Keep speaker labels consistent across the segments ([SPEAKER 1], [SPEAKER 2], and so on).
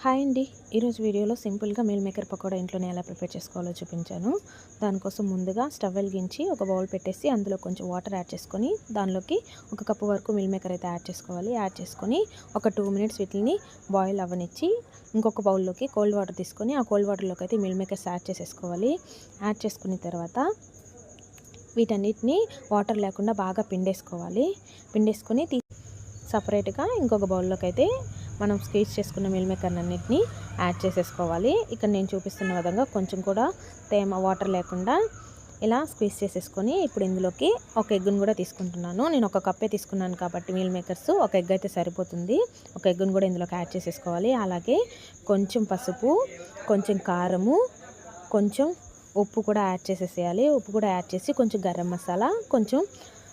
[SPEAKER 1] Hi అండి. ఈరోజు వీడియోలో సింపుల్గా మీల్ మేకర్ పకోడా ఇంట్లోనే ఎలా ప్రిపేర్ చేసుకోవాలో చూపించాను. దానికోసం ముందుగా స్టవ్ వెలిగించి ఒక బౌల్ పెట్టేసి అందులో కొంచెం వాటర్ యాడ్ చేసుకొని దానిలోకి ఒక కప్పు వరకు మిల్ మేకర్ అయితే యాడ్ చేసుకోవాలి. యాడ్ చేసుకొని ఒక టూ మినిట్స్ వీటిని బాయిల్ అవ్వనిచ్చి ఇంకొక బౌల్లోకి కోల్డ్ వాటర్ తీసుకొని ఆ కోల్డ్ వాటర్లోకి అయితే మిల్ మేకర్స్ యాడ్ చేసేసుకోవాలి. యాడ్ చేసుకున్న తర్వాత వీటన్నిటిని వాటర్ లేకుండా బాగా పిండేసుకోవాలి. పిండేసుకొని తీ సపరేట్గా ఇంకొక బౌల్లోకి అయితే మనం స్క్వీజ్ చేసుకున్న మిల్ మేకర్ అన్నిటిని యాడ్ చేసేసుకోవాలి. ఇక్కడ నేను చూపిస్తున్న విధంగా కొంచెం కూడా తేమ వాటర్ లేకుండా ఇలా స్క్వీజ్ చేసేసుకొని ఇప్పుడు ఇందులోకి ఒక ఎగ్గును కూడా తీసుకుంటున్నాను. నేను ఒక కప్పే తీసుకున్నాను కాబట్టి మీల్ మేకర్స్ ఒక ఎగ్ అయితే సరిపోతుంది. ఒక ఎగ్గును కూడా ఇందులోకి యాడ్ చేసేసుకోవాలి. అలాగే కొంచెం పసుపు కొంచెం కారము కొంచెం ఉప్పు కూడా యాడ్ చేసేసేయాలి. ఉప్పు కూడా యాడ్ చేసి కొంచెం గరం మసాలా కొంచెం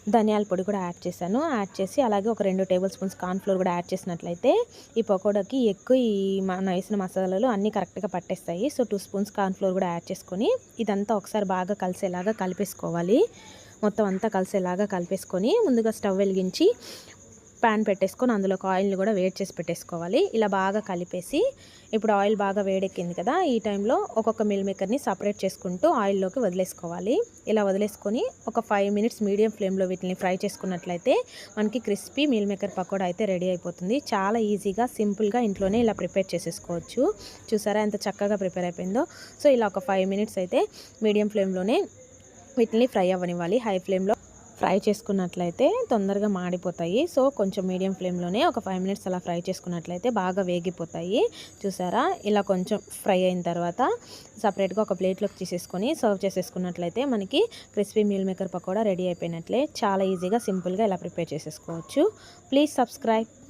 [SPEAKER 1] ధనియాల పొడి కూడా యాడ్ చేశాను. యాడ్ చేసి అలాగే ఒక రెండు టేబుల్ స్పూన్స్ కార్న్ఫ్లోర్ కూడా యాడ్ చేసినట్లయితే ఈ పకోడాకి ఎక్కువ ఈ మన వేసిన మసాలాలు అన్నీ కరెక్ట్గా పట్టేస్తాయి. సో టూ స్పూన్స్ కార్న్ఫ్లోర్ కూడా యాడ్ చేసుకొని ఇదంతా ఒకసారి బాగా కలిసేలాగా కలిపేసుకోవాలి. మొత్తం అంతా కలిసేలాగా కలిపేసుకొని ముందుగా స్టవ్ వెలిగించి ప్యాన్ పెట్టేసుకొని అందులో ఒక ఆయిల్ని కూడా వేడి చేసి పెట్టేసుకోవాలి. ఇలా బాగా కలిపేసి ఇప్పుడు ఆయిల్ బాగా వేడెక్కింది కదా ఈ టైంలో ఒక్కొక్క మిల్ మేకర్ని సపరేట్ చేసుకుంటూ ఆయిల్లోకి వదిలేసుకోవాలి. ఇలా వదిలేసుకొని ఒక ఫైవ్ మినిట్స్ మీడియం ఫ్లేమ్లో వీటిని ఫ్రై చేసుకున్నట్లయితే మనకి క్రిస్పీ మిల్ మేకర్ పకోడా అయితే రెడీ అయిపోతుంది. చాలా ఈజీగా సింపుల్గా ఇంట్లోనే ఇలా ప్రిపేర్ చేసేసుకోవచ్చు. చూసారా ఎంత చక్కగా ప్రిపేర్ అయిపోయిందో. సో ఇలా ఒక ఫైవ్ మినిట్స్ అయితే మీడియం ఫ్లేమ్లోనే వీటిని ఫ్రై అవ్వనివ్వాలి. హై ఫ్లేమ్లో ఫ్రై చేసుకున్నట్లయితే తొందరగా మాడిపోతాయి. సో కొంచెం మీడియం ఫ్లేమ్లోనే ఒక ఫైవ్ మినిట్స్ అలా ఫ్రై చేసుకున్నట్లయితే బాగా వేగిపోతాయి. చూసారా? ఇలా కొంచెం ఫ్రై అయిన తర్వాత సపరేట్గా ఒక ప్లేట్లోకి తీసేసుకొని సర్వ్ చేసేసుకున్నట్లయితే మనకి crispy meal maker pakoda ready అయిపోయినట్లే. చాలా ఈజీగా సింపుల్గా ఇలా ప్రిపేర్ చేసేసుకోవచ్చు. Please subscribe.